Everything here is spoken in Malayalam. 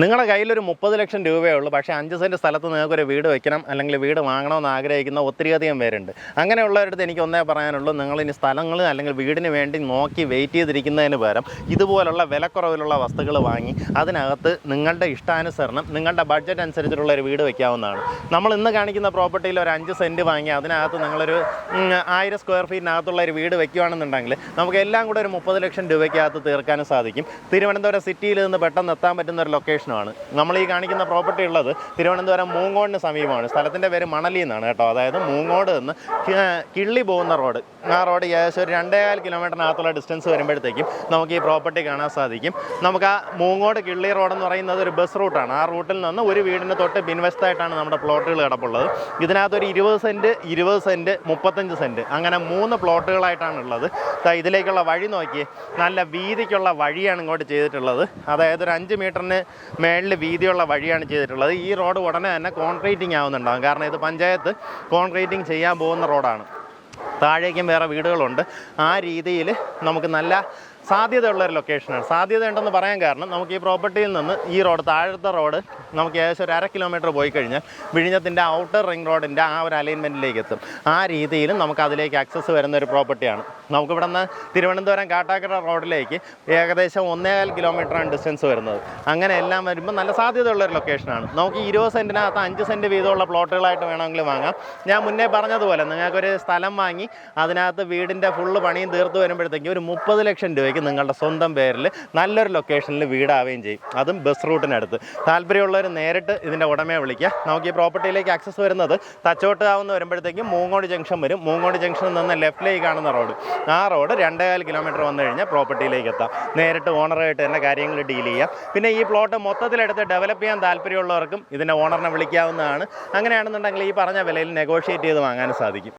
നിങ്ങളുടെ കയ്യിലൊരു മുപ്പത് ലക്ഷം രൂപയേ ഉള്ളൂ. പക്ഷേ അഞ്ച് സെന്റ് സ്ഥലത്ത് നിങ്ങൾക്ക് ഒരു വീട് വെക്കണം അല്ലെങ്കിൽ വീട് വാങ്ങണമെന്ന് ആഗ്രഹിക്കുന്ന ഒത്തിരിയധികം പേരുണ്ട്. അങ്ങനെയുള്ളവരുടെ എനിക്ക് ഒന്നേ പറയാനുള്ളൂ നിങ്ങൾ സ്ഥലങ്ങൾ അല്ലെങ്കിൽ വീടിന് വേണ്ടി നോക്കി വെയിറ്റ് ചെയ്തിരിക്കുന്നതിന് പകരം ഇതുപോലുള്ള വിലക്കുറവിലുള്ള വസ്തുക്കൾ വാങ്ങി അതിനകത്ത് നിങ്ങളുടെ ഇഷ്ടാനുസരണം നിങ്ങളുടെ ബഡ്ജറ്റ് അനുസരിച്ചിട്ടുള്ള ഒരു വീട് വെക്കാവുന്നതാണ്. നമ്മൾ ഇന്ന് കാണിക്കുന്ന പ്രോപ്പർട്ടിയിൽ ഒരു അഞ്ച് സെന്റ് വാങ്ങി അതിനകത്ത് നിങ്ങളൊരു ആയിരം സ്ക്വയർ ഫീറ്റിനകത്തുള്ള ഒരു വീട് വെക്കുകയാണെന്നുണ്ടെങ്കിൽ നമുക്ക് എല്ലാം കൂടെ ഒരു മുപ്പത് ലക്ഷം രൂപയ്ക്കകത്ത് തീർക്കാനും സാധിക്കും. തിരുവനന്തപുരം സിറ്റിയിൽ നിന്ന് പെട്ടെന്ന് എത്താൻ പറ്റുന്ന ഒരു ലൊക്കേഷനാണ് നമ്മൾ ഈ കാണിക്കുന്ന പ്രോപ്പർട്ടി ഉള്ളത് തിരുവനന്തപുരം മൂങ്ങോടിന് സമീപമാണ്. സ്ഥലത്തിന്റെ പേര് മണലി എന്നാണ് കേട്ടോ. അതായത് മൂങ്ങോട് നിന്ന് കിള്ളി പോകുന്ന റോഡ്. ആ റോഡ് ഏകദേശം ഒരു രണ്ടേകാൽ കിലോമീറ്ററിനകത്തുള്ള ഡിസ്റ്റൻസ് വരുമ്പോഴത്തേക്കും നമുക്ക് ഈ പ്രോപ്പർട്ടി കാണാൻ സാധിക്കും. നമുക്ക് ആ മൂങ്ങോട് കിള്ളി റോഡ് എന്ന് പറയുന്നത് ഒരു ബസ് റൂട്ടാണ് ആ റൂട്ടിൽ നിന്ന് ഒരു വീടിന് തൊട്ട് പിൻവശത്തായിട്ടാണ് നമ്മുടെ പ്ലോട്ടുകൾ കിടപ്പുള്ളത്. ഇതിനകത്ത് ഒരു ഇരുപത് സെന്റ് ഇരുപത് സെന്റ് മുപ്പത്തഞ്ച് സെന്റ് അങ്ങനെ മൂന്ന് പ്ലോട്ടുകളായിട്ടാണ് ഉള്ളത്. ഇതിലേക്കുള്ള വഴി നോക്കി നല്ല വീതിക്കുള്ള വഴിയാണ് ഇങ്ങോട്ട് ചെയ്തിട്ടുള്ളത്. അതായത് ഒരു അഞ്ച് മീറ്ററിന് മേളിൽ വീതിയുള്ള വഴിയാണ് ചെയ്തിട്ടുള്ളത്. ഈ റോഡ് ഉടനെ തന്നെ കോൺക്രീറ്റിംഗ് ആവുന്നുണ്ടാകും കാരണം ഇത് പഞ്ചായത്ത് കോൺക്രീറ്റിംഗ് ചെയ്യാൻ പോകുന്ന റോഡാണ്. താഴേക്കും വേറെ വീടുകളുണ്ട്. ആ രീതിയിൽ നമുക്ക് നല്ല സാധ്യതയുള്ള ഒരു ലൊക്കേഷനാണ് സാധ്യത ഉണ്ടെന്ന് പറയാൻ കാരണം നമുക്ക് ഈ പ്രോപ്പർട്ടിയിൽ നിന്ന് ഈ റോഡ് താഴത്തെ റോഡ് നമുക്ക് ഏകദേശം ഒരു അര കിലോമീറ്റർ പോയി കഴിഞ്ഞാൽ വിഴിഞ്ഞത്തിന്റെ ഔട്ടർ റിംഗ് റോഡിന്റെ ആ ഒരു അലൈൻമെന്റിലേക്ക് എത്തും. ആ രീതിയിലും നമുക്ക് അതിലേക്ക് ആക്സസ് വരുന്ന ഒരു പ്രോപ്പർട്ടിയാണ് നമുക്കിവിടെ നിന്ന് തിരുവനന്തപുരം കാട്ടാക്കട റോഡിലേക്ക് ഏകദേശം ഒന്നേകാൽ കിലോമീറ്ററാണ് ഡിസ്റ്റൻസ് വരുന്നത്. അങ്ങനെ എല്ലാം വരുമ്പോൾ നല്ല സാധ്യതയുള്ള ഒരു ലൊക്കേഷനാണ് നമുക്ക് ഇരുപത് സെന്റിനകത്ത് അഞ്ച് സെന്റ് വീതമുള്ള പ്ലോട്ടുകളായിട്ട് വേണമെങ്കിൽ വാങ്ങാം. ഞാൻ മുന്നേ പറഞ്ഞതുപോലെ നിങ്ങൾക്കൊരു സ്ഥലം വാങ്ങി അതിനകത്ത് വീടിന്റെ ഫുള്ള് പണിയും തീർത്ത് വരുമ്പോഴത്തേക്കും ഒരു മുപ്പത് ലക്ഷം രൂപയ്ക്ക് നിങ്ങളുടെ സ്വന്തം പേരിൽ നല്ലൊരു ലൊക്കേഷനിൽ വീടാവുകയും ചെയ്യും. അതും ബസ് റൂട്ടിനടുത്ത് താല്പര്യമുള്ളവർ നേരിട്ട് ഇതിന്റെ ഉടമയെ വിളിക്കുക. നമുക്ക് ഈ പ്രോപ്പർട്ടിയിലേക്ക് ആക്സസ് വരുന്നത് തച്ചോട്ടാവുന്ന വരുമ്പോഴത്തേക്കും മൂങ്ങോട് ജംഗ്ഷൻ വരും. മൂങ്ങോട് ജംഗ്ഷനിൽ നിന്ന് ലെഫ്റ്റിലേക്ക് കാണുന്ന റോഡ് ആ റോഡ് രണ്ടേകാൽ കിലോമീറ്റർ വന്നു കഴിഞ്ഞാൽ പ്രോപ്പർട്ടിയിലേക്ക് എത്താം. നേരിട്ട് ഓണറായിട്ട് തന്നെ കാര്യങ്ങൾ ഡീൽ ചെയ്യാം. പിന്നെ ഈ പ്ലോട്ട് മൊത്തത്തിലെടുത്ത് ഡെവലപ്പ് ചെയ്യാൻ താല്പര്യമുള്ളവർക്കും ഇതിന്റെ ഓണറിനെ വിളിക്കാവുന്നതാണ്. അങ്ങനെയാണെന്നുണ്ടെങ്കിൽ ഈ പറഞ്ഞ വിലയിൽ നെഗോഷിയേറ്റ് ചെയ്ത് വാങ്ങാൻ സാധിക്കും.